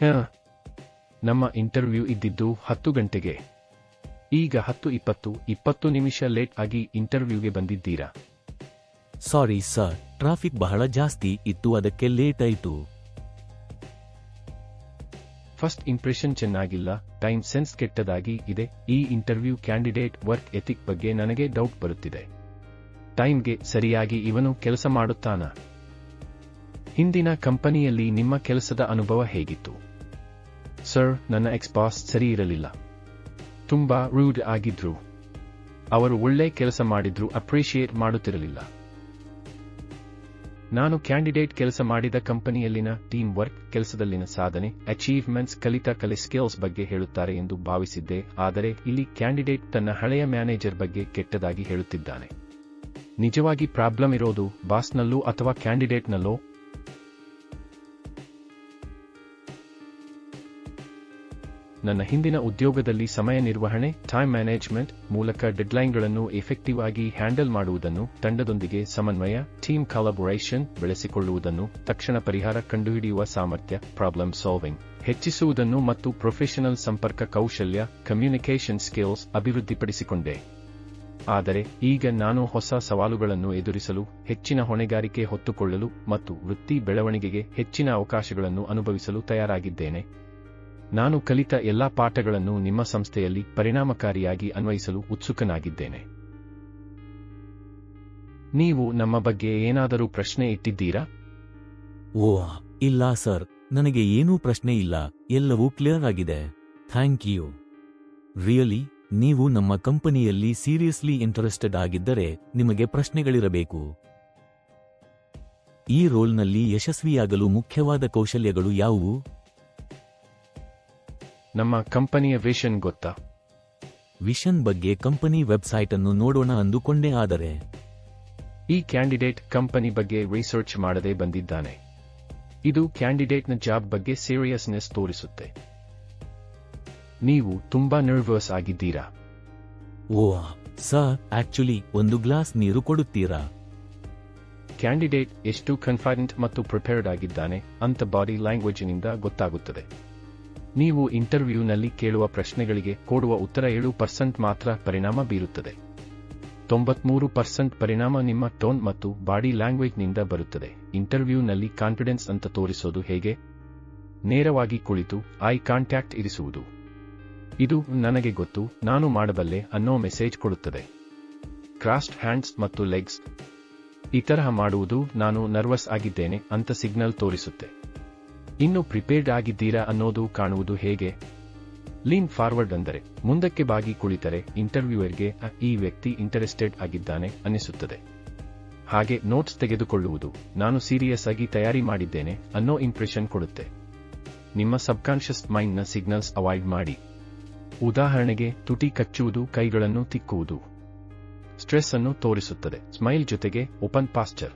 ಹ. ನಮ್ಮ ಇಂಟರ್ವ್ಯೂ ಇದ್ದಿದ್ದು ಹತ್ತು ಗಂಟೆಗೆ. ಈಗ ಹತ್ತು ಇಪ್ಪತ್ತು ಇಪ್ಪತ್ತು ನಿಮಿಷ ಲೇಟ್ ಆಗಿ ಇಂಟರ್ವ್ಯೂಗೆ ಬಂದಿದ್ದೀರಾ? ಸಾರಿ ಸರ್ ಟ್ರಾಫಿಕ್ ಬಹಳ ಜಾಸ್ತಿ ಇತ್ತು ಅದಕ್ಕೆ ಲೇಟ್ ಆಯಿತು. ಫಸ್ಟ್ ಇಂಪ್ರೆಷನ್ ಚೆನ್ನಾಗಿಲ್ಲ ಟೈಮ್ ಸೆನ್ಸ್ ಕೆಟ್ಟದಾಗಿ ಇದೆ. ಈ ಇಂಟರ್ವ್ಯೂ ಕ್ಯಾಂಡಿಡೇಟ್ ವರ್ಕ್ ಎಥಿಕ್ ಬಗ್ಗೆ ನನಗೆ ಡೌಟ್ ಬರುತ್ತಿದೆ. ಟೈಮ್ಗೆ ಸರಿಯಾಗಿ ಇವನು ಕೆಲಸ ಮಾಡುತ್ತಾನ? ಹಿಂದಿನ ಕಂಪನಿಯಲ್ಲಿ ನಿಮ್ಮ ಕೆಲಸದ ಅನುಭವ ಹೇಗಿತ್ತು? ಸರ್, ನನ್ನ ಎಕ್ಸ್ ಬಾಸ್ ಸರಿ ಇರಲಿಲ್ಲ. ತುಂಬಾ ರೂಡ್ ಆಗಿದ್ರು. ಅವರು ಒಳ್ಳೆ ಕೆಲಸ ಮಾಡಿದ್ರು ಅಪ್ರಿಷಿಯೇಟ್ ಮಾಡುತ್ತಿರಲಿಲ್ಲ. ನಾನು ಕ್ಯಾಂಡಿಡೇಟ್ ಕೆಲಸ ಮಾಡಿದ ಕಂಪನಿಯಲ್ಲಿನ ಟೀಮ್ ವರ್ಕ್ ಕೆಲಸದಲ್ಲಿನ ಸಾಧನೆ ಅಚೀವ್ಮೆಂಟ್ಸ್ ಕಲಿತ ಕಲೆ ಸ್ಕಿಲ್ಸ್ ಬಗ್ಗೆ ಹೇಳುತ್ತಾರೆ ಎಂದು ಭಾವಿಸಿದ್ದೆ, ಆದರೆ ಇಲ್ಲಿ ಕ್ಯಾಂಡಿಡೇಟ್ ತನ್ನ ಹಳೆಯ ಮ್ಯಾನೇಜರ್ ಬಗ್ಗೆ ಕೆಟ್ಟದಾಗಿ ಹೇಳುತ್ತಿದ್ದಾನೆ. ನಿಜವಾಗಿ ಪ್ರಾಬ್ಲಮ್ ಇರೋದು ಬಾಸ್ನಲ್ಲೂ ಅಥವಾ ಕ್ಯಾಂಡಿಡೇಟ್ನಲ್ಲೋ ನನ್ನ ಹಿಂದಿನ ಉದ್ಯೋಗದಲ್ಲಿ ಸಮಯ ನಿರ್ವಹಣೆ ಟೈಮ್ ಮ್ಯಾನೇಜ್ಮೆಂಟ್ ಮೂಲಕ ಡೆಡ್ಲೈನ್ಗಳನ್ನು ಎಫೆಕ್ಟಿವ್ ಆಗಿ ಹ್ಯಾಂಡಲ್ ಮಾಡುವುದನ್ನು, ತಂಡದೊಂದಿಗೆ ಸಮನ್ವಯ ಟೀಮ್ ಕಾಲಬೊರೇಷನ್ ಬೆಳೆಸಿಕೊಳ್ಳುವುದನ್ನು, ತಕ್ಷಣ ಪರಿಹಾರ ಕಂಡುಹಿಡಿಯುವ ಸಾಮರ್ಥ್ಯ ಪ್ರಾಬ್ಲಮ್ ಸಾಲ್ವಿಂಗ್ ಹೆಚ್ಚಿಸುವುದನ್ನು ಮತ್ತು ಪ್ರೊಫೆಷನಲ್ ಸಂಪರ್ಕ ಕೌಶಲ್ಯ ಕಮ್ಯುನಿಕೇಷನ್ ಸ್ಕಿಲ್ಸ್ ಅಭಿವೃದ್ಧಿಪಡಿಸಿಕೊಂಡೆ. ಆದರೆ ಈಗ ನಾನು ಹೊಸ ಸವಾಲುಗಳನ್ನು ಎದುರಿಸಲು, ಹೆಚ್ಚಿನ ಹೊಣೆಗಾರಿಕೆ ಹೊತ್ತುಕೊಳ್ಳಲು ಮತ್ತು ವೃತ್ತಿ ಬೆಳವಣಿಗೆಗೆ ಹೆಚ್ಚಿನ ಅವಕಾಶಗಳನ್ನು ಅನುಭವಿಸಲು ತಯಾರಾಗಿದ್ದೇನೆ. ನಾನು ಕಲಿತ ಎಲ್ಲಾ ಪಾಠಗಳನ್ನು ನಿಮ್ಮ ಸಂಸ್ಥೆಯಲ್ಲಿ ಪರಿಣಾಮಕಾರಿಯಾಗಿ ಅನ್ವಯಿಸಲು ಉತ್ಸುಕನಾಗಿದ್ದೇನೆ. ನೀವು ನಮ್ಮ ಬಗ್ಗೆ ಏನಾದರೂ ಪ್ರಶ್ನೆ ಇಟ್ಟಿದ್ದೀರಾ? ಓ, ಇಲ್ಲ ಸರ್. ನನಗೆ ಏನೂ ಪ್ರಶ್ನೆ ಇಲ್ಲ. ಎಲ್ಲವೂ ಕ್ಲಿಯರ್ ಆಗಿದೆ. Thank you. ರಿಯಲಿ, ನೀವು ನಮ್ಮ ಕಂಪನಿಯಲ್ಲಿ ಸೀರಿಯಸ್ಲಿ ಇಂಟರೆಸ್ಟೆಡ್ ಆಗಿದ್ದರೆ ನಿಮಗೆ ಪ್ರಶ್ನೆಗಳಿರಬೇಕು. ಈ ರೋಲ್ನಲ್ಲಿ ಯಶಸ್ವಿಯಾಗಲು ಮುಖ್ಯವಾದ ಕೌಶಲ್ಯಗಳು ಯಾವುವು? ನಮ್ಮ ಕಂಪನಿಯ ವಿಷನ್ ಗೊತ್ತಾ? ವಿಷನ್ ಬಗ್ಗೆ ಕಂಪನಿ ವೆಬ್ಸೈಟ್ ಅನ್ನು ನೋಡೋಣ ಅಂದುಕೊಂಡೇ ಆದರೆ ಈ ಕ್ಯಾಂಡಿಡೇಟ್ ಕಂಪನಿ ಬಗ್ಗೆ ರಿಸರ್ಚ್ ಮಾಡದೆ ಬಂದಿದ್ದಾನೆ. ಇದು ಕ್ಯಾಂಡಿಡೇಟ್ನ ಜಾಬ್ ಬಗ್ಗೆ ಸೀರಿಯಸ್ನೆಸ್ ತೋರಿಸುತ್ತೆ. ನೀವು ತುಂಬಾ ನರ್ವಸ್ ಆಗಿದ್ದೀರಾ? ಓ ಸರ್ ಆಕ್ಚುಲಿ ಒಂದು ಗ್ಲಾಸ್ ನೀರು ಕೊಡುತ್ತೀರಾ? ಕ್ಯಾಂಡಿಡೇಟ್ ಎಷ್ಟು ಕನ್ಫೈಡೆಂಟ್ ಮತ್ತು ಪ್ರಿಪೇರ್ಡ್ ಆಗಿದ್ದಾನೆ ಅಂತ ಬಾಡಿ ಲ್ಯಾಂಗ್ವೇಜ್ನಿಂದ ಗೊತ್ತಾಗುತ್ತದೆ. ನೀವು ಇಂಟರ್ವ್ಯೂನಲ್ಲಿ ಕೇಳುವ ಪ್ರಶ್ನೆಗಳಿಗೆ ಕೊಡುವ ಉತ್ತರ ಏಳು ಪರ್ಸೆಂಟ್ ಮಾತ್ರ ಪರಿಣಾಮ ಬೀರುತ್ತದೆ. ತೊಂಬತ್ಮೂರು ಪರ್ಸೆಂಟ್ ಪರಿಣಾಮ ನಿಮ್ಮ ಟೋನ್ ಮತ್ತು ಬಾಡಿ ಲ್ಯಾಂಗ್ವೇಜ್ನಿಂದ ಬರುತ್ತದೆ. ಇಂಟರ್ವ್ಯೂನಲ್ಲಿ ಕಾನ್ಫಿಡೆನ್ಸ್ ಅಂತ ತೋರಿಸೋದು ಹೇಗೆ? ನೇರವಾಗಿ ಕುಳಿತು ಐ ಕಾಂಟ್ಯಾಕ್ಟ್ ಇರಿಸುವುದು. ಇದು ನನಗೆ ಗೊತ್ತು, ನಾನು ಮಾಡಬಲ್ಲೆ ಅನ್ನೋ ಮೆಸೇಜ್ ಕೊಡುತ್ತದೆ. ಕ್ರಾಸ್ಡ್ ಹ್ಯಾಂಡ್ಸ್ ಮತ್ತು ಲೆಗ್ಸ್. ಈ ತರಹ ಮಾಡುವುದು ನಾನು ನರ್ವಸ್ ಆಗಿದ್ದೇನೆ ಅಂತ ಸಿಗ್ನಲ್ ತೋರಿಸುತ್ತೆ. ಇನ್ನು ಪ್ರಿಪೇರ್ಡ್ ಆಗಿದ್ದೀರಾ ಅನ್ನೋದು ಕಾಣುವುದು ಹೇಗೆ? ಲೀನ್ ಫಾರ್ವರ್ಡ್ ಅಂದರೆ ಮುಂದಕ್ಕೆ ಬಾಗಿ ಕುಳಿತರೆ ಇಂಟರ್ವ್ಯೂಯರ್ಗೆ ಅ, ಈ ವ್ಯಕ್ತಿ ಇಂಟರೆಸ್ಟೆಡ್ ಆಗಿದ್ದಾನೆ ಅನ್ನಿಸುತ್ತದೆ ಹಾಗೆ ನೋಟ್ಸ್ ತೆಗೆದುಕೊಳ್ಳುವುದು ನಾನು ಸೀರಿಯಸ್ ಆಗಿ ತಯಾರಿ ಮಾಡಿದ್ದೇನೆ ಅನ್ನೋ ಇಂಪ್ರೆಷನ್ ಕೊಡುತ್ತೆ. ನಿಮ್ಮ ಸಬ್ಕಾನ್ಷಿಯಸ್ ಮೈಂಡ್ನ ಸಿಗ್ನಲ್ಸ್ ಅವಾಯ್ಡ್ ಮಾಡಿ. ಉದಾಹರಣೆಗೆ ತುಟಿ ಕಚ್ಚುವುದು ಕೈಗಳನ್ನು ತಿಕ್ಕುವುದು. ಸ್ಟ್ರೆಸ್ ಅನ್ನು ತೋರಿಸುತ್ತದೆ. ಸ್ಮೈಲ್ ಜೊತೆಗೆ ಓಪನ್ ಪಾಸ್ಚರ್.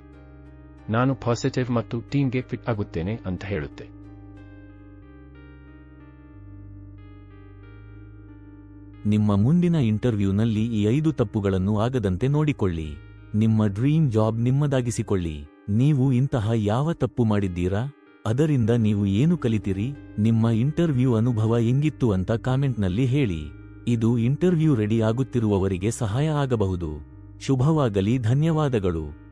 ನಾನು ಪಾಸಿಟಿವ್ ಮತ್ತು ಟೀಮ್ಗೆ ಫಿಟ್ ಆಗುತ್ತೇನೆ ಅಂತ ಹೇಳುತ್ತೆ. ನಿಮ್ಮ ಮುಂದಿನ ಇಂಟರ್ವ್ಯೂನಲ್ಲಿ ಈ ಐದು ತಪ್ಪುಗಳನ್ನು ಆಗದಂತೆ ನೋಡಿಕೊಳ್ಳಿ. ನಿಮ್ಮ ಡ್ರೀಮ್ ಜಾಬ್ ನಿಮ್ಮದಾಗಿಸಿಕೊಳ್ಳಿ. ನೀವು ಇಂತಹ ಯಾವ ತಪ್ಪು ಮಾಡಿದ್ದೀರಾ? ಅದರಿಂದ ನೀವು ಏನು ಕಲಿತಿರಿ? ನಿಮ್ಮ ಇಂಟರ್ವ್ಯೂ ಅನುಭವ ಹೆಂಗಿತ್ತು ಅಂತ ಕಾಮೆಂಟ್ನಲ್ಲಿ ಹೇಳಿ. ಇದು ಇಂಟರ್ವ್ಯೂ ರೆಡಿ ಆಗುತ್ತಿರುವವರಿಗೆ ಸಹಾಯ ಆಗಬಹುದು. ಶುಭವಾಗಲಿ, ಧನ್ಯವಾದಗಳು.